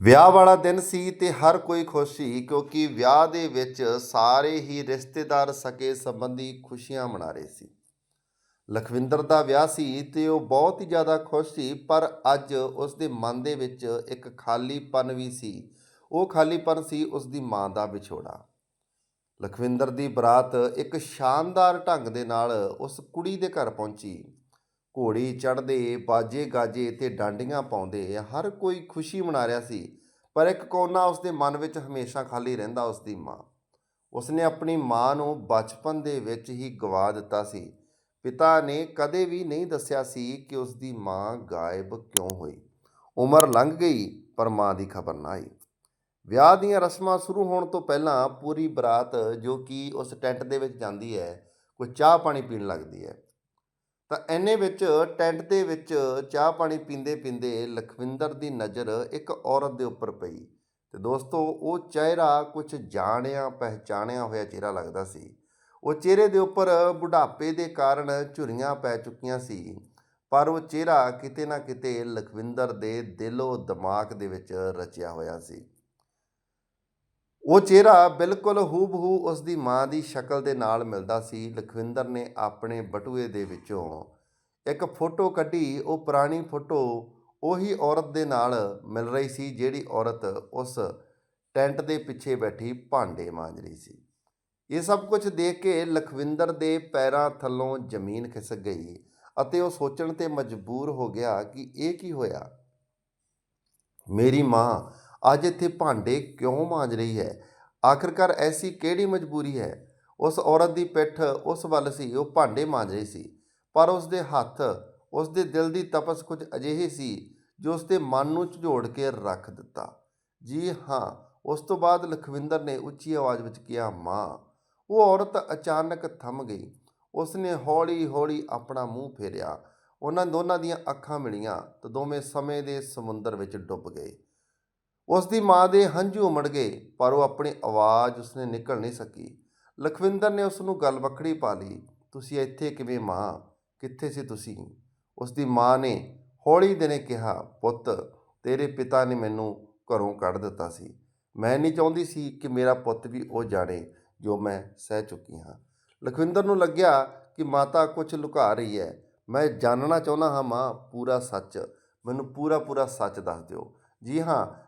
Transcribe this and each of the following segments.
ਵਿਆਹ ਵਾਲਾ ਦਿਨ ਸੀ ਤੇ ਹਰ ਕੋਈ ਖੁਸ਼ ਸੀ, ਕਿਉਂਕਿ ਵਿਆਹ ਦੇ ਵਿੱਚ ਸਾਰੇ ਹੀ ਰਿਸ਼ਤੇਦਾਰ ਸਕੇ ਸੰਬੰਧੀ ਖੁਸ਼ੀਆਂ ਮਨਾ ਰਹੇ ਸੀ। ਲਖਵਿੰਦਰ ਦਾ ਵਿਆਹ ਸੀ ਤੇ ਉਹ ਬਹੁਤ ਹੀ ਜ਼ਿਆਦਾ ਖੁਸ਼ ਸੀ, ਪਰ ਅੱਜ ਉਸ ਦੇ ਮਨ ਦੇ ਵਿੱਚ ਇੱਕ ਖਾਲੀਪਨ ਵੀ ਸੀ। ਉਹ ਖਾਲੀਪਨ ਸੀ ਉਸ ਦੀ ਮਾਂ ਦਾ ਵਿਛੋੜਾ। ਲਖਵਿੰਦਰ ਦੀ ਬਰਾਤ ਇੱਕ ਸ਼ਾਨਦਾਰ ਢੰਗ ਦੇ ਨਾਲ ਉਸ ਕੁੜੀ ਦੇ ਘਰ ਪਹੁੰਚੀ। ਘੋੜੀ ਚੜ੍ਹਦੇ, ਬਾਜੇ ਗਾਜੇ ਤੇ ਡਾਂਡੀਆਂ ਪਾਉਂਦੇ। ਹਰ ਕੋਈ ਖੁਸ਼ੀ ਮਨਾ ਰਿਹਾ ਸੀ, ਪਰ ਇੱਕ ਕੋਨਾ ਉਸਦੇ ਮਨ ਵਿੱਚ ਹਮੇਸ਼ਾ ਖਾਲੀ ਰਹਿੰਦਾ ਉਸਦੀ ਮਾਂ। ਉਸਨੇ ਆਪਣੀ ਮਾਂ ਨੂੰ ਬਚਪਨ ਦੇ ਵਿੱਚ ਹੀ ਗਵਾ ਦਿੱਤਾ ਸੀ। ਪਿਤਾ ਨੇ ਕਦੇ ਵੀ ਨਹੀਂ ਦੱਸਿਆ ਸੀ ਕਿ ਉਸਦੀ ਮਾਂ ਗਾਇਬ ਕਿਉਂ ਹੋਈ। ਉਮਰ ਲੰਘ ਗਈ, ਪਰ ਮਾਂ ਦੀ ਖਬਰ ਨਾ ਆਈ। ਵਿਆਹ ਦੀਆਂ ਰਸਮਾਂ ਸ਼ੁਰੂ ਹੋਣ ਤੋਂ ਪਹਿਲਾਂ ਪੂਰੀ ਬਰਾਤ ਜੋ ਕਿ ਉਸ ਟੈਂਟ ਦੇ ਵਿੱਚ ਜਾਂਦੀ ਹੈ, ਕੋਈ ਚਾਹ ਪਾਣੀ ਪੀਣ ਲੱਗਦੀ ਹੈ। ਤਾਂ ਐਨੇ ਵਿੱਚ, ਟੈਂਟ ਦੇ ਵਿੱਚ ਚਾਹ ਪਾਣੀ ਪੀਂਦੇ ਪੀਂਦੇ ਲਖਵਿੰਦਰ ਦੀ ਨਜ਼ਰ ਇੱਕ ਔਰਤ ਦੇ ਉੱਪਰ ਪਈ ਤੇ ਦੋਸਤੋ, ਉਹ ਚਿਹਰਾ ਕੁਝ ਜਾਣਿਆ, ਪਹਿਚਾਣਿਆ ਹੋਇਆ ਚਿਹਰਾ ਲੱਗਦਾ ਸੀ। ਉਹ ਚਿਹਰੇ ਦੇ ਉੱਪਰ ਬੁਢਾਪੇ ਦੇ ਕਾਰਨ ਝੁਰੀਆਂ ਪੈ ਚੁੱਕੀਆਂ ਸੀ, ਪਰ ਉਹ ਚਿਹਰਾ ਕਿਤੇ ਨਾ ਕਿਤੇ ਲਖਵਿੰਦਰ ਦੇ ਦਿਲੋਂ ਦਿਮਾਗ ਦੇ ਵਿੱਚ ਰਚਿਆ ਹੋਇਆ ਸੀ। ਉਹ ਚਿਹਰਾ ਬਿਲਕੁਲ ਹੂਬਹੂ ਉਸ ਦੀ ਮਾਂ ਦੀ ਸ਼ਕਲ ਦੇ ਨਾਲ ਮਿਲਦਾ ਸੀ। ਲਖਵਿੰਦਰ ਨੇ ਆਪਣੇ ਬਟੂਏ ਦੇ ਵਿੱਚੋਂ ਇੱਕ ਫੋਟੋ ਕੱਢੀ। ਉਹ ਪੁਰਾਣੀ ਫੋਟੋ ਉਹੀ ਔਰਤ ਦੇ ਨਾਲ ਮਿਲ ਰਹੀ ਸੀ, ਜਿਹੜੀ ਔਰਤ ਉਸ ਟੈਂਟ ਦੇ ਪਿੱਛੇ ਬੈਠੀ ਭਾਂਡੇ ਮਾਂਜ ਰਹੀ ਸੀ। ਇਹ ਸਭ ਕੁਝ ਦੇਖ ਕੇ ਲਖਵਿੰਦਰ ਦੇ ਪੈਰਾਂ ਥੱਲੋਂ ਜ਼ਮੀਨ ਖਿਸਕ ਗਈ ਅਤੇ ਉਹ ਸੋਚਣ ਤੇ ਮਜਬੂਰ ਹੋ ਗਿਆ ਕਿ ਇਹ ਕੀ ਹੋਇਆ? ਮੇਰੀ ਮਾਂ ਅੱਜ ਇੱਥੇ ਭਾਂਡੇ ਕਿਉਂ ਮਾਂਜ ਰਹੀ ਹੈ? ਆਖਰਕਾਰ ਐਸੀ ਕਿਹੜੀ ਮਜਬੂਰੀ ਹੈ? ਉਸ ਔਰਤ ਦੀ ਪਿੱਠ ਉਸ ਵੱਲ ਸੀ, ਉਹ ਭਾਂਡੇ ਮਾਂਜ ਰਹੀ ਸੀ, ਪਰ ਉਸ ਦੇ ਹੱਥ, ਉਸ ਦੇ ਦਿਲ ਦੀ ਤਪਸ ਕੁਝ ਅਜਿਹੀ ਸੀ ਜੋ ਉਸ ਦੇ ਮਨ ਨੂੰ ਝੋੜ ਕੇ ਰੱਖ ਦਿੱਤਾ। ਜੀ ਹਾਂ, ਉਸ ਤੋਂ ਬਾਅਦ ਲਖਵਿੰਦਰ ਨੇ ਉੱਚੀ ਆਵਾਜ਼ ਵਿੱਚ ਕਿਹਾ, ਮਾਂ। ਉਹ ਔਰਤ ਅਚਾਨਕ ਥੰਮ ਗਈ। ਉਸ ਨੇ ਹੌਲੀ-ਹੌਲੀ ਆਪਣਾ ਮੂੰਹ ਫੇਰਿਆ। ਉਹਨਾਂ ਦੋਨਾਂ ਦੀਆਂ ਅੱਖਾਂ ਮਿਲੀਆਂ ਤੇ ਦੋਵੇਂ ਸਮੇਂ ਦੇ ਸਮੁੰਦਰ ਵਿੱਚ ਡੁੱਬ ਗਏ। ਉਸ ਦੀ ਮਾਂ ਦੇ ਹੰਝੂ ਉਮੜ ਗਏ, ਪਰ ਉਹ ਆਪਣੀ ਆਵਾਜ਼ ਉਸਨੇ ਨਿਕਲ ਨਹੀਂ ਸਕੀ। ਲਖਵਿੰਦਰ ਨੇ ਉਸ ਨੂੰ ਗੱਲ ਵੱਖਰੀ ਪਾ ਲਈ, ਤੁਸੀਂ ਇੱਥੇ ਕਿਵੇਂ ਮਾਂ? ਕਿੱਥੇ ਸੀ ਤੁਸੀਂ? ਉਸ ਦੀ ਮਾਂ ਨੇ ਹੌਲੀ ਦਿਨੇ ਕਿਹਾ, ਪੁੱਤ, ਤੇਰੇ ਪਿਤਾ ਨੇ ਮੈਨੂੰ ਘਰੋਂ ਕੱਢ ਦਿੱਤਾ ਸੀ। ਮੈਂ ਨਹੀਂ ਚਾਹੁੰਦੀ ਸੀ ਕਿ ਮੇਰਾ ਪੁੱਤ ਵੀ ਉਹ ਜਾਣੇ ਜੋ ਮੈਂ ਸਹਿ ਚੁੱਕੀ ਹਾਂ। ਲਖਵਿੰਦਰ ਨੂੰ ਲੱਗਿਆ ਕਿ ਮਾਤਾ ਕੁਝ ਲੁਕਾ ਰਹੀ ਹੈ। ਮੈਂ ਜਾਣਨਾ ਚਾਹੁੰਦਾ ਹਾਂ ਮਾਂ, ਪੂਰਾ ਸੱਚ। ਮੈਨੂੰ ਪੂਰਾ ਪੂਰਾ ਸੱਚ ਦੱਸ ਦਿਓ। ਜੀ ਹਾਂ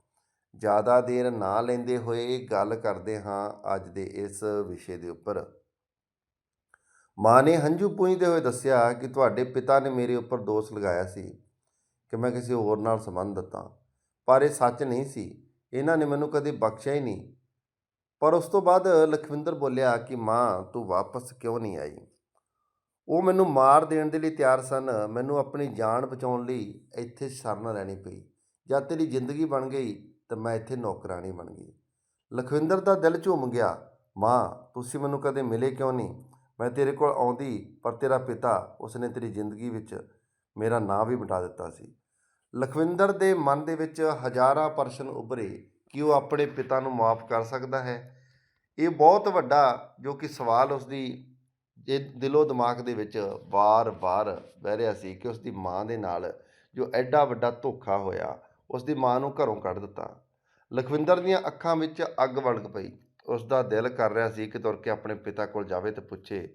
ਜ਼ਿਆਦਾ ਦੇਰ ਨਾ ਲੈਂਦੇ ਹੋਏ ਗੱਲ ਕਰਦੇ ਹਾਂ ਅੱਜ ਦੇ ਇਸ ਵਿਸ਼ੇ ਦੇ ਉੱਪਰ। ਮਾਂ ਨੇ ਹੰਝੂ ਪੂੰਝਦੇ ਹੋਏ ਦੱਸਿਆ ਕਿ ਤੁਹਾਡੇ ਪਿਤਾ ਨੇ ਮੇਰੇ ਉੱਪਰ ਦੋਸ਼ ਲਗਾਇਆ ਸੀ ਕਿ ਮੈਂ ਕਿਸੇ ਹੋਰ ਨਾਲ ਸੰਬੰਧ ਦਿੱਤਾ। ਪਰ ਇਹ ਸੱਚ ਨਹੀਂ ਸੀ। ਇਹਨਾਂ ਨੇ ਮੈਨੂੰ ਕਦੇ ਬਖਸ਼ਿਆ ਹੀ ਨਹੀਂ। ਪਰ ਉਸ ਤੋਂ ਬਾਅਦ ਲਖਵਿੰਦਰ ਬੋਲਿਆ ਕਿ, ਮਾਂ, ਤੂੰ ਵਾਪਸ ਕਿਉਂ ਨਹੀਂ ਆਈ? ਉਹ ਮੈਨੂੰ ਮਾਰ ਦੇਣ ਦੇ ਲਈ ਤਿਆਰ ਸਨ। ਮੈਨੂੰ ਆਪਣੀ ਜਾਨ ਬਚਾਉਣ ਲਈ ਇੱਥੇ ਸ਼ਰਨ ਲੈਣੀ ਪਈ। ਜਦ ਤੇਰੀ ਜ਼ਿੰਦਗੀ ਬਣ ਗਈ ਤਾਂ ਮੈਂ ਇੱਥੇ ਨੌਕਰਾਨੀ ਬਣ ਗਈ। ਲਖਵਿੰਦਰ ਦਾ ਦਿਲ ਝੂਮ ਗਿਆ, ਮਾਂ, ਤੁਸੀਂ ਮੈਨੂੰ ਕਦੇ ਮਿਲੇ ਕਿਉਂ ਨਹੀਂ? ਮੈਂ ਤੇਰੇ ਕੋਲ ਆਉਂਦੀ, ਪਰ ਤੇਰਾ ਪਿਤਾ ਉਸਨੇ ਤੇਰੀ ਜ਼ਿੰਦਗੀ ਵਿੱਚ ਮੇਰਾ ਨਾਂ ਵੀ ਮਿਟਾ ਦਿੱਤਾ ਸੀ। ਲਖਵਿੰਦਰ ਦੇ ਮਨ ਦੇ ਵਿੱਚ ਹਜ਼ਾਰਾਂ ਪ੍ਰਸ਼ਨ ਉਭਰੇ ਕਿ ਉਹ ਆਪਣੇ ਪਿਤਾ ਨੂੰ ਮਾਫ ਕਰ ਸਕਦਾ ਹੈ। ਇਹ ਬਹੁਤ ਵੱਡਾ ਜੋ ਕਿ ਸਵਾਲ ਉਸਦੀ, ਜੇ ਦਿਲੋਂ ਦਿਮਾਗ ਦੇ ਵਿੱਚ ਵਾਰ-ਵਾਰ ਬਹਿ ਰਿਹਾ ਸੀ ਕਿ ਉਸਦੀ ਮਾਂ ਦੇ ਨਾਲ ਜੋ ਐਡਾ ਵੱਡਾ ਧੋਖਾ ਹੋਇਆ, ਉਸਦੀ ਮਾਂ ਨੂੰ ਘਰੋਂ ਕੱਢ ਦਿੱਤਾ। ਲਖਵਿੰਦਰ ਦੀਆਂ ਅੱਖਾਂ ਵਿੱਚ ਅੱਗ ਵੜਕ ਪਈ। ਉਸ ਦਾ ਦਿਲ ਕਰ ਰਿਹਾ ਸੀ ਕਿ ਤੁਰ ਕੇ ਆਪਣੇ ਪਿਤਾ ਕੋਲ ਜਾਵੇ ਤੇ ਪੁੱਛੇ,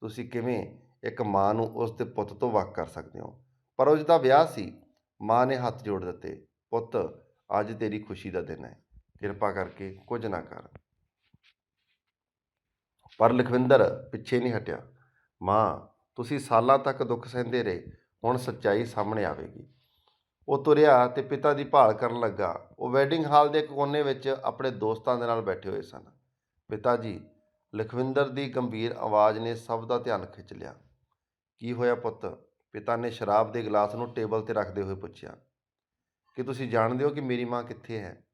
ਤੁਸੀਂ ਕਿਵੇਂ ਇੱਕ ਮਾਂ ਨੂੰ ਉਸ ਦੇ ਪੁੱਤ ਤੋਂ ਵੱਖ ਕਰ ਸਕਦੇ ਹੋ? ਪਰ ਉਸ ਦਾ ਵਿਆਹ ਸੀ, ਮਾਂ ਨੇ ਹੱਥ ਜੋੜ ਦਿੱਤੇ, ਪੁੱਤ, ਅੱਜ ਤੇਰੀ ਖੁਸ਼ੀ ਦਾ ਦਿਨ ਹੈ। ਕਿਰਪਾ ਕਰਕੇ ਕੁਝ ਨਾ ਕਰ। ਪਰ ਲਖਵਿੰਦਰ ਪਿੱਛੇ ਨਹੀਂ ਹਟਿਆ। ਮਾਂ, ਤੁਸੀਂ ਸਾਲਾਂ ਤੱਕ ਦੁੱਖ ਸਹਿੰਦੇ ਰਹੇ, ਹੁਣ ਸੱਚਾਈ ਸਾਹਮਣੇ ਆਵੇਗੀ। ਉਹ ਤੁਰਿਆ ਤੇ ਪਿਤਾ ਦੀ ਭਾਲ ਕਰਨ ਲੱਗਾ। ਉਹ ਵੈਡਿੰਗ ਹਾਲ ਦੇ ਕੋਨੇ ਵਿੱਚ ਆਪਣੇ ਦੋਸਤਾਂ ਦੇ ਨਾਲ ਬੈਠੇ ਹੋਏ ਸਨ। ਪਿਤਾ ਜੀ, ਲਖਵਿੰਦਰ ਦੀ ਗੰਭੀਰ ਆਵਾਜ਼ ਨੇ ਸਭ ਦਾ ਧਿਆਨ ਖਿੱਚ ਲਿਆ। ਕੀ ਹੋਇਆ ਪੁੱਤ? ਪਿਤਾ ਨੇ ਸ਼ਰਾਬ ਦੇ ਗਲਾਸ ਨੂੰ ਟੇਬਲ ਤੇ ਰੱਖਦੇ ਹੋਏ ਪੁੱਛਿਆ। ਕਿ ਤੁਸੀਂ ਜਾਣਦੇ ਹੋ ਕਿ ਮੇਰੀ ਮਾਂ ਕਿੱਥੇ ਹੈ?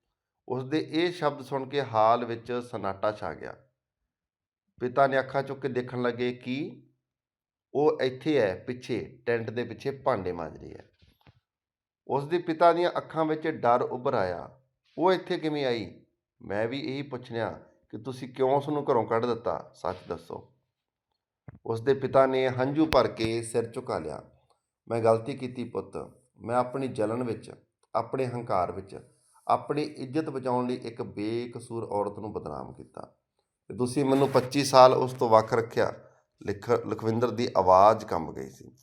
ਉਸਦੇ ਇਹ ਸ਼ਬਦ ਸੁਣ ਕੇ ਹਾਲ ਵਿੱਚ ਸਨਾਟਾ ਛਾ ਗਿਆ। ਪਿਤਾ ਨੇ ਅੱਖਾਂ ਚੁੱਕ ਕੇ ਦੇਖਣ ਲੱਗੇ ਕਿ ਉਹ ਇੱਥੇ ਹੈ, ਪਿੱਛੇ, ਟੈਂਟ ਦੇ ਪਿੱਛੇ ਭਾਂਡੇ ਮਾਂਜ ਰਹੀ ਹੈ। ਉਸ ਦੇ ਪਿਤਾ ਦੀਆਂ ਅੱਖਾਂ ਵਿੱਚ ਡਰ ਉੱਭਰ ਆਇਆ। ਉਹ ਇੱਥੇ ਕਿਵੇਂ ਆਈ? ਮੈਂ ਵੀ ਇਹੀ ਪੁੱਛਣਿਆ ਕਿ ਤੁਸੀਂ ਕਿਉਂ ਉਸ ਨੂੰ ਘਰੋਂ ਕੱਢ ਦਿੱਤਾ? ਸੱਚ ਦੱਸੋ। ਉਸ ਦੇ ਪਿਤਾ ਨੇ ਹੰਝੂ ਭਰ ਕੇ ਸਿਰ ਝੁਕਾ ਲਿਆ। ਮੈਂ ਗਲਤੀ ਕੀਤੀ ਪੁੱਤ। ਮੈਂ ਆਪਣੀ ਜਲਨ ਵਿੱਚ, ਆਪਣੇ ਹੰਕਾਰ ਵਿੱਚ, ਆਪਣੀ ਇੱਜ਼ਤ ਬਚਾਉਣ ਲਈ ਇੱਕ ਬੇਕਸੂਰ ਔਰਤ ਨੂੰ ਬਦਨਾਮ ਕੀਤਾ। ਤੇ ਤੁਸੀਂ ਮੈਨੂੰ 25 ਸਾਲ ਉਸ ਤੋਂ ਵੱਖ ਰੱਖਿਆ। ਲਿਖ, ਲਖਵਿੰਦਰ ਦੀ ਆਵਾਜ਼ ਕੰਬ ਗਈ ਸੀ।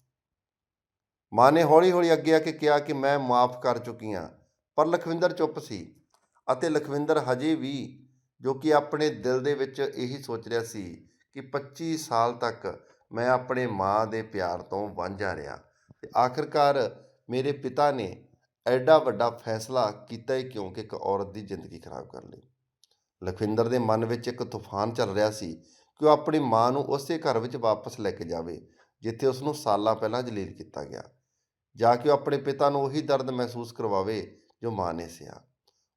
ਮਾਂ ਨੇ ਹੌਲੀ-ਹੌਲੀ ਅੱਗੇ ਆ ਕੇ ਕਿਹਾ ਕਿ ਮੈਂ ਮਾਫ ਕਰ ਚੁੱਕੀ ਹਾਂ, ਪਰ ਲਖਵਿੰਦਰ ਚੁੱਪ ਸੀ ਅਤੇ ਲਖਵਿੰਦਰ ਹਜੇ ਵੀ ਜੋ ਕਿ ਆਪਣੇ ਦਿਲ ਦੇ ਵਿੱਚ ਇਹੀ ਸੋਚ ਰਿਹਾ ਸੀ ਕਿ 25 ਸਾਲ ਤੱਕ ਮੈਂ ਆਪਣੇ ਮਾਂ ਦੇ ਪਿਆਰ ਤੋਂ ਵਾਂਝਾ ਰਿਹਾ ਤੇ ਆਖਰਕਾਰ ਮੇਰੇ ਪਿਤਾ ਨੇ ਐਡਾ ਵੱਡਾ ਫੈਸਲਾ ਕੀਤਾ ਹੀ ਕਿਉਂਕਿ ਇੱਕ ਔਰਤ ਦੀ ਜ਼ਿੰਦਗੀ ਖਰਾਬ ਕਰ ਲਈ। ਲਖਵਿੰਦਰ ਦੇ ਮਨ ਵਿੱਚ ਇੱਕ ਤੂਫਾਨ ਚੱਲ ਰਿਹਾ ਸੀ ਕਿ ਉਹ ਆਪਣੀ ਮਾਂ ਨੂੰ ਉਸੇ ਘਰ ਵਿੱਚ ਵਾਪਸ ਲੈ ਕੇ ਜਾਵੇ, ਜਿੱਥੇ ਉਸ ਨੂੰ ਸਾਲਾਂ ਪਹਿਲਾਂ ਜਲੀਲ ਕੀਤਾ ਗਿਆ। ਜਾ ਕੇ ਉਹ ਆਪਣੇ ਪਿਤਾ ਨੂੰ ਉਹੀ ਦਰਦ ਮਹਿਸੂਸ ਕਰਵਾਵੇ ਜੋ ਮਾਂ ਨੇ ਸਿਆ।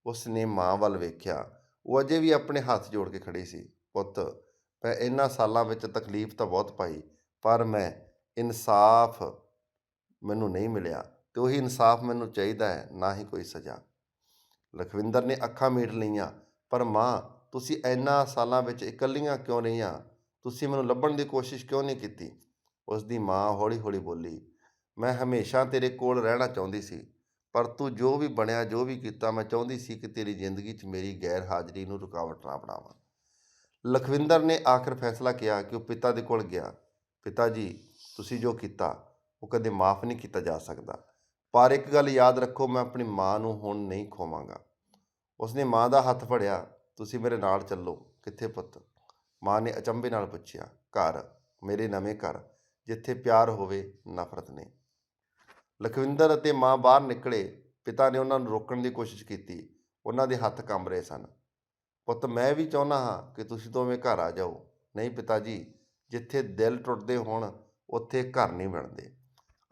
ਉਸ ਨੇ ਮਾਂ ਵੱਲ ਵੇਖਿਆ। ਉਹ ਅਜੇ ਵੀ ਆਪਣੇ ਹੱਥ ਜੋੜ ਕੇ ਖੜੀ ਸੀ। ਪੁੱਤ, ਮੈਂ ਇਹਨਾਂ ਸਾਲਾਂ ਵਿੱਚ ਤਕਲੀਫ ਤਾਂ ਬਹੁਤ ਪਾਈ, ਪਰ ਮੈਂ ਇਨਸਾਫ ਮੈਨੂੰ ਨਹੀਂ ਮਿਲਿਆ ਤੇ ਉਹੀ ਇਨਸਾਫ ਮੈਨੂੰ ਚਾਹੀਦਾ ਹੈ, ਨਾ ਹੀ ਕੋਈ ਸਜ਼ਾ। ਲਖਵਿੰਦਰ ਨੇ ਅੱਖਾਂ ਮੀਟ ਲਈਆਂ। ਪਰ ਮਾਂ, ਤੁਸੀਂ ਇੰਨਾ ਸਾਲਾਂ ਵਿੱਚ ਇਕੱਲੀਆਂ ਕਿਉਂ ਰਹੀਆਂ ਤੁਸੀਂ ਮੈਨੂੰ ਲੱਭਣ ਦੀ ਕੋਸ਼ਿਸ਼ ਕਿਉਂ ਨਹੀਂ ਕੀਤੀ? ਉਸ ਦੀ ਮਾਂ ਹੌਲੀ-ਹੌਲੀ ਬੋਲੀ ਮੈਂ ਹਮੇਸ਼ਾ ਤੇਰੇ ਕੋਲ ਰਹਿਣਾ ਚਾਹੁੰਦੀ ਸੀ, ਪਰ ਤੂੰ ਜੋ ਵੀ ਬਣਿਆ, ਜੋ ਵੀ ਕੀਤਾ, ਮੈਂ ਚਾਹੁੰਦੀ ਸੀ ਕਿ ਤੇਰੀ ਜ਼ਿੰਦਗੀ 'ਚ ਮੇਰੀ ਗੈਰ ਹਾਜ਼ਰੀ ਨੂੰ ਰੁਕਾਵਟ ਨਾ ਬਣਾਵਾਂ। ਲਖਵਿੰਦਰ ਨੇ ਆਖਰ ਫੈਸਲਾ ਕੀਤਾ ਕਿ ਉਹ ਪਿਤਾ ਦੇ ਕੋਲ ਗਿਆ। ਪਿਤਾ ਜੀ, ਤੁਸੀਂ ਜੋ ਕੀਤਾ, ਉਹ ਕਦੇ ਮਾਫ ਨਹੀਂ ਕੀਤਾ ਜਾ ਸਕਦਾ। ਪਰ ਇੱਕ ਗੱਲ ਯਾਦ ਰੱਖੋ, ਮੈਂ ਆਪਣੀ ਮਾਂ ਨੂੰ ਹੁਣ ਨਹੀਂ ਖੋਵਾਂਗਾ। ਉਸਨੇ ਮਾਂ ਦਾ ਹੱਥ ਫੜਿਆ, ਤੁਸੀਂ ਮੇਰੇ ਨਾਲ ਚੱਲੋ। ਕਿੱਥੇ ਪੁੱਤ? ਮਾਂ ਨੇ ਅਚੰਭੇ ਨਾਲ ਪੁੱਛਿਆ, ਘਰ, ਮੇਰੇ ਨਵੇਂ ਘਰ, ਜਿੱਥੇ ਪਿਆਰ ਹੋਵੇ, ਨਫ਼ਰਤ ਨਹੀਂ ਲਖਵਿੰਦਰ ਅਤੇ ਮਾਂ ਬਾਹਰ ਨਿਕਲੇ, ਪਿਤਾ ਨੇ ਉਹਨਾਂ ਨੂੰ ਰੋਕਣ ਦੀ ਕੋਸ਼ਿਸ਼ ਕੀਤੀ। ਉਹਨਾਂ ਦੇ ਹੱਥ ਕੰਬ ਰਹੇ ਸਨ। ਪੁੱਤ, ਮੈਂ ਵੀ ਚਾਹੁੰਦਾ ਹਾਂ ਕਿ ਤੁਸੀਂ ਦੋਵੇਂ ਘਰ ਆ ਜਾਓ। ਨਹੀਂ ਪਿਤਾ ਜੀ ਜਿੱਥੇ ਦਿਲ ਟੁੱਟਦੇ ਹੋਣ, ਉੱਥੇ ਘਰ ਨਹੀਂ ਬਣਦੇ।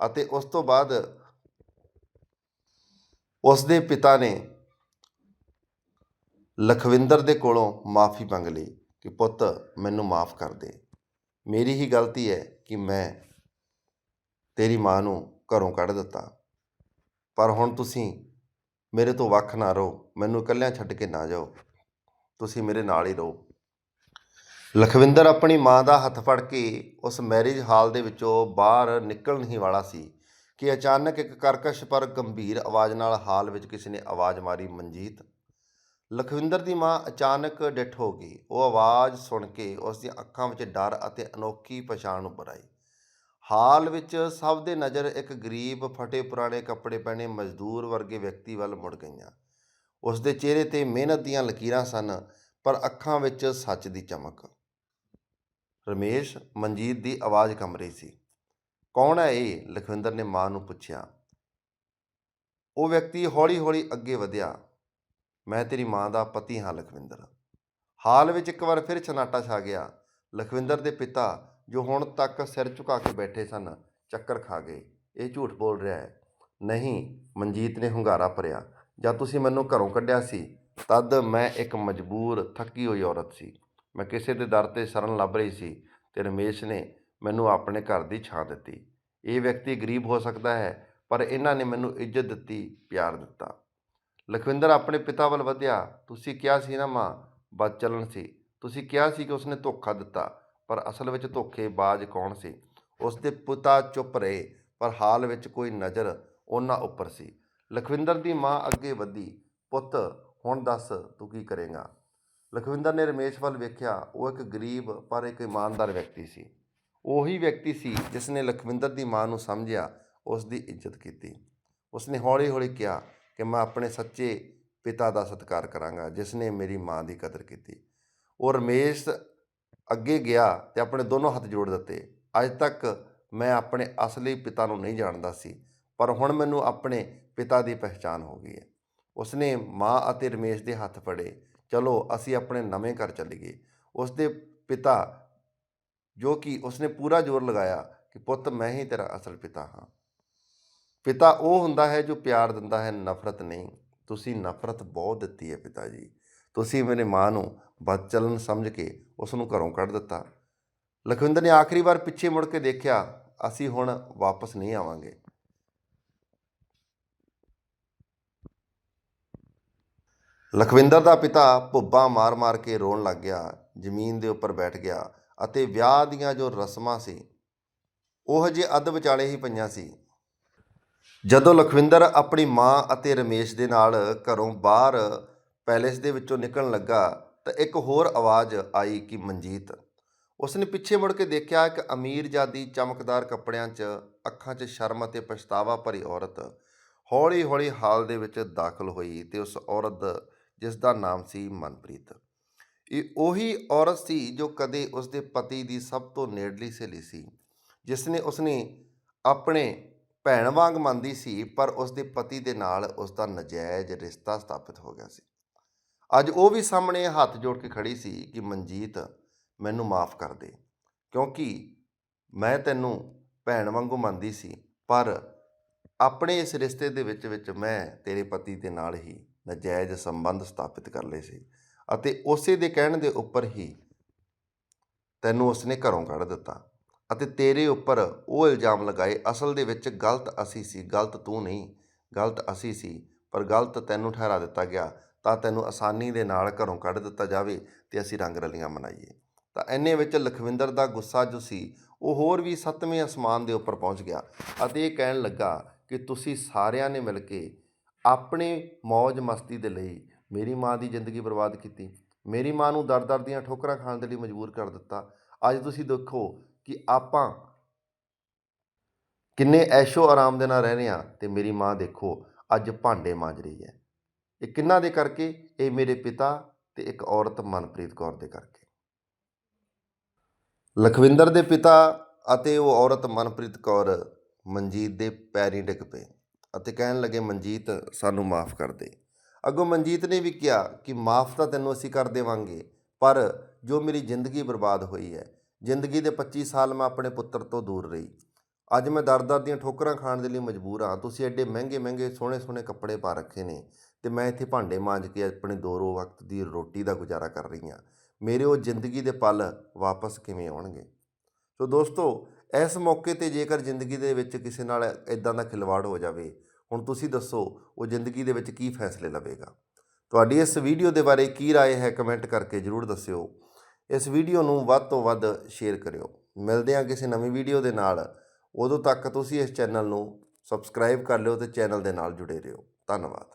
ਅਤੇ ਉਸ ਤੋਂ ਬਾਅਦ ਉਸ ਦੇ ਪਿਤਾ ਨੇ ਲਖਵਿੰਦਰ ਦੇ ਕੋਲੋਂ ਮਾਫੀ ਮੰਗ ਲਈ ਕਿ, ਪੁੱਤ, ਮੈਨੂੰ ਮਾਫ ਕਰ ਦੇ। ਮੇਰੀ ਹੀ ਗਲਤੀ ਹੈ ਕਿ ਮੈਂ ਤੇਰੀ ਮਾਂ ਨੂੰ ਘਰੋਂ ਕੱਢ ਦਿੱਤਾ। ਪਰ ਹੁਣ ਤੁਸੀਂ ਮੇਰੇ ਤੋਂ ਵੱਖ ਨਾ ਰਹੋ। ਮੈਨੂੰ ਇਕੱਲਿਆਂ ਛੱਡ ਕੇ ਨਾ ਜਾਓ। ਤੁਸੀਂ ਮੇਰੇ ਨਾਲ ਹੀ ਰਹੋ। ਲਖਵਿੰਦਰ ਆਪਣੀ ਮਾਂ ਦਾ ਹੱਥ ਫੜ ਕੇ ਉਸ ਮੈਰਿਜ ਹਾਲ ਦੇ ਵਿੱਚੋਂ ਬਾਹਰ ਨਿਕਲਣ ਹੀ ਵਾਲਾ ਸੀ ਕਿ ਅਚਾਨਕ ਇੱਕ ਕਰਕਸ਼ ਪਰ ਗੰਭੀਰ ਆਵਾਜ਼ ਨਾਲ ਹਾਲ ਵਿੱਚ ਕਿਸੇ ਨੇ ਆਵਾਜ਼ ਮਾਰੀ, ਮਨਜੀਤ। ਲਖਵਿੰਦਰ ਦੀ ਮਾਂ ਅਚਾਨਕ ਡਿੱਠ ਹੋ ਗਈ। ਉਹ ਆਵਾਜ਼ ਸੁਣ ਕੇ ਉਸ ਦੀਆਂ ਅੱਖਾਂ ਵਿੱਚ ਡਰ ਅਤੇ ਅਨੋਖੀ ਪਛਾਣ ਉੱਭਰ ਆਈ। ਹਾਲ ਵਿੱਚ ਸਭ ਦੇ ਨਜ਼ਰ ਇੱਕ ਗਰੀਬ ਫਟੇ ਪੁਰਾਣੇ ਕੱਪੜੇ ਪਹਿਨੇ ਮਜ਼ਦੂਰ ਵਰਗੇ ਵਿਅਕਤੀ ਵੱਲ ਮੁੜ ਗਈਆਂ। ਉਸ ਦੇ ਚਿਹਰੇ ਤੇ ਮਿਹਨਤ ਦੀਆਂ ਲਕੀਰਾਂ ਸਨ, ਪਰ ਅੱਖਾਂ ਵਿੱਚ ਸੱਚ ਦੀ ਚਮਕ। ਰਮੇਸ਼ ਮਨਜੀਤ ਦੀ ਆਵਾਜ਼ ਕੰਬ ਰਹੀ ਸੀ। ਕੌਣ ਹੈ ਇਹ? ਲਖਵਿੰਦਰ ਨੇ ਮਾਂ ਨੂੰ ਪੁੱਛਿਆ। ਉਹ ਵਿਅਕਤੀ ਹੌਲੀ-ਹੌਲੀ ਅੱਗੇ ਵਧਿਆ। ਮੈਂ ਤੇਰੀ ਮਾਂ ਦਾ ਪਤੀ ਹਾਂ, ਲਖਵਿੰਦਰ। ਹਾਲ ਵਿੱਚ ਇੱਕ ਵਾਰ ਫਿਰ ਛਨਾਟਾ ਛਾ ਗਿਆ। ਲਖਵਿੰਦਰ ਦੇ ਪਿਤਾ ਜੋ ਹੁਣ ਤੱਕ ਸਿਰ ਝੁਕਾ ਕੇ ਬੈਠੇ ਸਨ, ਚੱਕਰ ਖਾ ਗਏ। ਇਹ ਝੂਠ ਬੋਲ ਰਿਹਾ ਹੈ। ਨਹੀਂ, ਮਨਜੀਤ ਨੇ ਹੁੰਗਾਰਾ ਭਰਿਆ। ਜਦ ਤੁਸੀਂ ਮੈਨੂੰ ਘਰੋਂ ਕੱਢਿਆ ਸੀ, ਤਦ ਮੈਂ ਇੱਕ ਮਜਬੂਰ, ਥੱਕੀ ਹੋਈ ਔਰਤ ਸੀ। ਮੈਂ ਕਿਸੇ ਦੇ ਦਰ ਤੇ ਸ਼ਰਨ ਲੱਭ ਰਹੀ ਸੀ ਤੇ ਰਮੇਸ਼ ਨੇ ਮੈਨੂੰ ਆਪਣੇ ਘਰ ਦੀ ਛਾਂ ਦਿੱਤੀ। ਇਹ ਵਿਅਕਤੀ ਗਰੀਬ ਹੋ ਸਕਦਾ ਹੈ, ਪਰ ਇਹਨਾਂ ਨੇ ਮੈਨੂੰ ਇੱਜ਼ਤ ਦਿੱਤੀ, ਪਿਆਰ ਦਿੱਤਾ। ਲਖਵਿੰਦਰ ਆਪਣੇ ਪਿਤਾ ਵੱਲ ਵਧਿਆ। ਤੁਸੀਂ ਕਿਹਾ ਸੀ ਨਾ ਮਾਂ ਬਦ ਚੱਲਣ ਸੀ। ਤੁਸੀਂ ਕਿਹਾ ਸੀ ਕਿ ਉਸਨੇ ਧੋਖਾ ਦਿੱਤਾ। ਪਰ ਅਸਲ ਵਿੱਚ ਧੋਖੇਬਾਜ਼ ਕੌਣ ਸੀ? ਉਸ ਦੇ ਪਿਤਾ ਚੁੱਪ ਰਹੇ, ਪਰ ਹਾਲ ਵਿੱਚ ਕੋਈ ਨਜ਼ਰ ਉਹਨਾਂ ਉੱਪਰ ਸੀ। ਲਖਵਿੰਦਰ ਦੀ ਮਾਂ ਅੱਗੇ ਵਧੀ, ਪੁੱਤ, ਹੁਣ ਦੱਸ, ਤੂੰ ਕੀ ਕਰੇਗਾ? ਲਖਵਿੰਦਰ ਨੇ ਰਮੇਸ਼ ਵੱਲ ਵੇਖਿਆ, ਉਹ ਇੱਕ ਗਰੀਬ ਪਰ ਇੱਕ ਇਮਾਨਦਾਰ ਵਿਅਕਤੀ ਸੀ। ਉਹੀ ਵਿਅਕਤੀ ਸੀ ਜਿਸ ਨੇ ਲਖਵਿੰਦਰ ਦੀ ਮਾਂ ਨੂੰ ਸਮਝਿਆ ਉਸ ਦੀ ਇੱਜ਼ਤ ਕੀਤੀ। ਉਸਨੇ ਹੌਲੀ-ਹੌਲੀ ਕਿਹਾ ਕਿ ਮੈਂ ਆਪਣੇ ਸੱਚੇ ਪਿਤਾ ਦਾ ਸਤਿਕਾਰ ਕਰਾਂਗਾ, ਜਿਸ ਨੇ ਮੇਰੀ ਮਾਂ ਦੀ ਕਦਰ ਕੀਤੀ। ਉਹ ਰਮੇਸ਼ ਅੱਗੇ ਗਿਆ ਤੇ ਆਪਣੇ ਦੋਨੋਂ ਹੱਥ ਜੋੜ ਦਿੱਤੇ। ਅੱਜ ਤੱਕ ਮੈਂ ਆਪਣੇ ਅਸਲੀ ਪਿਤਾ ਨੂੰ ਨਹੀਂ ਜਾਣਦਾ ਸੀ, ਪਰ ਹੁਣ ਮੈਨੂੰ ਆਪਣੇ ਪਿਤਾ ਦੀ ਪਹਿਚਾਨ ਹੋ ਗਈ ਹੈ। ਉਸਨੇ ਮਾਂ ਅਤੇ ਰਮੇਸ਼ ਦੇ ਹੱਥ ਫੜੇ। ਚਲੋ, ਅਸੀਂ ਆਪਣੇ ਨਵੇਂ ਘਰ ਚੱਲੀਏ ਉਸ ਦੇ ਪਿਤਾ, ਜੋ ਕਿ ਉਸਨੇ ਪੂਰਾ ਜ਼ੋਰ ਲਗਾਇਆ ਕਿ ਪੁੱਤ, ਮੈਂ ਹੀ ਤੇਰਾ ਅਸਲ ਪਿਤਾ ਹਾਂ। ਪਿਤਾ ਉਹ ਹੁੰਦਾ ਹੈ ਜੋ ਪਿਆਰ ਦਿੰਦਾ ਹੈ, ਨਫ਼ਰਤ ਨਹੀਂ। ਤੁਸੀਂ ਨਫ਼ਰਤ ਬਹੁਤ ਦਿੱਤੀ ਹੈ ਪਿਤਾ ਜੀ। ਤੁਸੀਂ ਮੇਰੇ ਮਾਂ ਨੂੰ ਬਦ ਸਮਝ ਕੇ ਉਸ ਨੂੰ ਘਰੋਂ ਕੱਢ ਦਿੱਤਾ। ਲਖਵਿੰਦਰ ਨੇ ਆਖਰੀ ਵਾਰ ਪਿੱਛੇ ਮੁੜ ਕੇ ਦੇਖਿਆ, ਅਸੀਂ ਹੁਣ ਵਾਪਸ ਨਹੀਂ ਆਵਾਂਗੇ। ਲਖਵਿੰਦਰ ਦਾ ਪਿਤਾ ਭੁੱਬਾਂ ਮਾਰ-ਮਾਰ ਕੇ ਰੋਣ ਲੱਗ ਗਿਆ, ਜ਼ਮੀਨ ਦੇ ਉੱਪਰ ਬੈਠ ਗਿਆ ਅਤੇ ਵਿਆਹ ਦੀਆਂ ਜੋ ਰਸਮਾਂ ਸੀ, ਉਹ ਜੇ ਅੱਧ ਵਿਚਾਲੇ ਹੀ ਪਈਆਂ ਸੀ। ਜਦੋਂ ਲਖਵਿੰਦਰ ਆਪਣੀ ਮਾਂ ਅਤੇ ਰਮੇਸ਼ ਦੇ ਨਾਲ ਘਰੋਂ ਬਾਹਰ ਪੈਲੇਸ ਦੇ ਵਿੱਚੋਂ ਨਿਕਲਣ ਲੱਗਾ ਤਾਂ ਇੱਕ ਹੋਰ ਆਵਾਜ਼ ਆਈ ਕਿ ਮਨਜੀਤ। ਉਸਨੇ ਪਿੱਛੇ ਮੁੜ ਕੇ ਦੇਖਿਆ ਇੱਕ ਅਮੀਰ ਜਾਦੀ ਚਮਕਦਾਰ ਕੱਪੜਿਆਂ 'ਚ ਅੱਖਾਂ 'ਚ ਸ਼ਰਮ ਅਤੇ ਪਛਤਾਵਾ ਭਰੀ ਔਰਤ ਹੌਲੀ-ਹੌਲੀ ਹਾਲ ਦੇ ਵਿੱਚ ਦਾਖਲ ਹੋਈ ਤੇ ਉਸ ਔਰਤ, ਜਿਸ ਦਾ ਨਾਮ ਸੀ ਮਨਪ੍ਰੀਤ। ਇਹ ਉਹੀ ਔਰਤ ਸੀ ਜੋ ਕਦੇ ਉਸਦੇ ਪਤੀ ਦੀ ਸਭ ਤੋਂ ਨੇੜਲੀ ਸਹੇਲੀ ਸੀ ਜਿਸ ਨੇ ਉਸਨੇ ਆਪਣੇ ਭੈਣ ਵਾਂਗ ਮੰਨਦੀ ਸੀ, ਪਰ ਉਸਦੇ ਪਤੀ ਦੇ ਨਾਲ ਉਸਦਾ ਨਜਾਇਜ਼ ਰਿਸ਼ਤਾ ਸਥਾਪਿਤ ਹੋ ਗਿਆ ਸੀ। ਅੱਜ ਉਹ ਵੀ ਸਾਹਮਣੇ ਹੱਥ ਜੋੜ ਕੇ ਖੜੀ ਸੀ ਕਿ ਮਨਜੀਤ ਮੈਨੂੰ ਮਾਫ ਕਰ ਦੇ, ਕਿਉਂਕਿ ਮੈਂ ਤੈਨੂੰ ਭੈਣ ਵਾਂਗੂ ਮੰਨਦੀ ਸੀ, ਪਰ ਆਪਣੇ ਇਸ ਰਿਸ਼ਤੇ ਦੇ ਵਿੱਚ ਵਿੱਚ ਮੈਂ ਤੇਰੇ ਪਤੀ ਦੇ ਨਾਲ ਹੀ ਨਜਾਇਜ਼ ਸੰਬੰਧ ਸਥਾਪਿਤ ਕਰ ਲਏ ਸੀ ਅਤੇ ਉਸੇ ਦੇ ਕਹਿਣ ਦੇ ਉੱਪਰ ਹੀ ਤੈਨੂੰ ਉਸਨੇ ਘਰੋਂ ਕੱਢ ਦਿੱਤਾ ਅਤੇ ਤੇਰੇ ਉੱਪਰ ਉਹ ਇਲਜ਼ਾਮ ਲਗਾਏ, ਅਸਲ ਦੇ ਵਿੱਚ ਗਲਤ ਅਸੀਂ ਸੀ, ਗਲਤ ਤੂੰ ਨਹੀਂ, ਗਲਤ ਅਸੀਂ ਸੀ, ਪਰ ਗਲਤ ਤੈਨੂੰ ਠਹਿਰਾ ਦਿੱਤਾ ਗਿਆ ਤਾਂ ਤੈਨੂੰ ਆਸਾਨੀ ਦੇ ਨਾਲ ਘਰੋਂ ਕੱਢ ਦਿੱਤਾ ਜਾਵੇ ਤੇ ਅਸੀਂ ਰੰਗ ਰਲੀਆਂ ਮਨਾਈਏ। ਤਾਂ ਐਨੇ ਵਿੱਚ ਲਖਵਿੰਦਰ ਦਾ ਗੁੱਸਾ ਜੋ ਸੀ, ਉਹ ਹੋਰ ਵੀ ਸੱਤਵੇਂ ਅਸਮਾਨ ਦੇ ਉੱਪਰ ਪਹੁੰਚ ਗਿਆ ਅਤੇ ਇਹ ਕਹਿਣ ਲੱਗਾ ਕਿ ਤੁਸੀਂ ਸਾਰਿਆਂ ਨੇ ਮਿਲ ਕੇ ਆਪਣੇ ਮौज ਮਸਤੀ ਦੇ ਲਈ ਮੇਰੀ ਮਾਂ ਦੀ ਜ਼ਿੰਦਗੀ ਬਰਬਾਦ ਕੀਤੀ। ਮੇਰੀ ਮਾਂ ਨੂੰ ਦਰ-ਦਰ ਦੀਆਂ ਠੋਕਰਾਂ ਖਾਣ ਦੇ ਲਈ ਮਜਬੂਰ ਕਰ ਦਿੱਤਾ। ਅੱਜ ਤੁਸੀਂ ਦੇਖੋ ਕਿ ਆਪਾਂ ਕਿੰਨੇ ਐਸ਼ੋ ਆਰਾਮ ਦੇ ਨਾਲ ਰਹਿ ਰਹੇ ਹਾਂ ਤੇ ਮੇਰੀ ਮਾਂ ਦੇਖੋ ਅੱਜ ਭਾਂਡੇ ਮਾਂਜ ਰਹੀ ਹੈ। ਇਹ ਕਿੰਨਾ ਦੇ ਕਰਕੇ? ਇਹ ਮੇਰੇ ਪਿਤਾ ਤੇ ਇੱਕ ਔਰਤ ਮਨਪ੍ਰੀਤ ਕੌਰ ਦੇ ਕਰਕੇ। ਲਖਵਿੰਦਰ ਦੇ ਪਿਤਾ ਅਤੇ ਉਹ ਔਰਤ ਮਨਪ੍ਰੀਤ ਕੌਰ ਮਨਜੀਤ ਦੇ ਪੈਰੀਂ ਡਿੱਗ ਪਏ ਅਤੇ ਕਹਿਣ ਲੱਗੇ, ਮਨਜੀਤ, ਸਾਨੂੰ ਮਾਫ ਕਰ ਦੇ। ਅੱਗੋਂ ਮਨਜੀਤ ਨੇ ਵੀ ਕਿਹਾ ਕਿ ਮਾਫ ਤਾਂ ਤੈਨੂੰ ਅਸੀਂ ਕਰ ਦੇਵਾਂਗੇ, ਪਰ ਜੋ ਮੇਰੀ ਜ਼ਿੰਦਗੀ ਬਰਬਾਦ ਹੋਈ ਹੈ, ਜ਼ਿੰਦਗੀ ਦੇ 25 ਸਾਲ ਮੈਂ ਆਪਣੇ ਪੁੱਤਰ ਤੋਂ ਦੂਰ ਰਹੀ। ਅੱਜ ਮੈਂ ਦਰ-ਦਰ ਦੀਆਂ ਠੋਕਰਾਂ ਖਾਣ ਦੇ ਲਈ ਮਜਬੂਰ ਹਾਂ। ਤੁਸੀਂ ਐਡੇ ਮਹਿੰਗੇ ਮਹਿੰਗੇ ਸੋਹਣੇ ਸੋਹਣੇ ਕੱਪੜੇ ਪਾ ਰੱਖੇ ਨੇ। ਤੇ ਮੈਂ ਇੱਥੇ ਭਾਂਡੇ ਮਾਂਜ ਕੇ ਆਪਣੇ ਦੋ ਰੋ ਵਕਤ ਦੀ ਰੋਟੀ ਦਾ ਗੁਜ਼ਾਰਾ ਕਰ ਰਹੀ ਹਾਂ ਮੇਰੇ ਉਹ ਜ਼ਿੰਦਗੀ ਦੇ ਪਲ ਵਾਪਸ ਕਿਵੇਂ ਆਉਣਗੇ ਸੋ ਦੋਸਤੋ ਇਸ ਮੌਕੇ ਤੇ ਜੇਕਰ ਜ਼ਿੰਦਗੀ ਦੇ ਵਿੱਚ ਕਿਸੇ ਨਾਲ ਇਦਾਂ ਦਾ ਖਿਲਵਾੜ ਹੋ ਜਾਵੇ ਹੁਣ ਤੁਸੀਂ ਦੱਸੋ ਉਹ ਜ਼ਿੰਦਗੀ ਦੇ ਵਿੱਚ ਕੀ ਫੈਸਲੇ ਲਵੇਗਾ ਤੁਹਾਡੀ ਇਸ ਵੀਡੀਓ ਦੇ ਬਾਰੇ ਕੀ رائے ਹੈ ਕਮੈਂਟ ਕਰਕੇ ਜਰੂਰ ਦੱਸਿਓ ਇਸ ਵੀਡੀਓ ਨੂੰ ਵੱਧ ਤੋਂ ਵੱਧ ਸ਼ੇਅਰ ਕਰਿਓ ਮਿਲਦੇ ਹਾਂ ਕਿਸੇ ਨਵੀਂ ਵੀਡੀਓ ਦੇ ਨਾਲ ਉਦੋਂ ਤੱਕ ਤੁਸੀਂ ਇਸ ਚੈਨਲ ਨੂੰ ਸਬਸਕ੍ਰਾਈਬ ਕਰ ਲਿਓ ਤੇ ਚੈਨਲ ਦੇ ਨਾਲ ਜੁੜੇ ਰਹੋ ਧੰਨਵਾਦ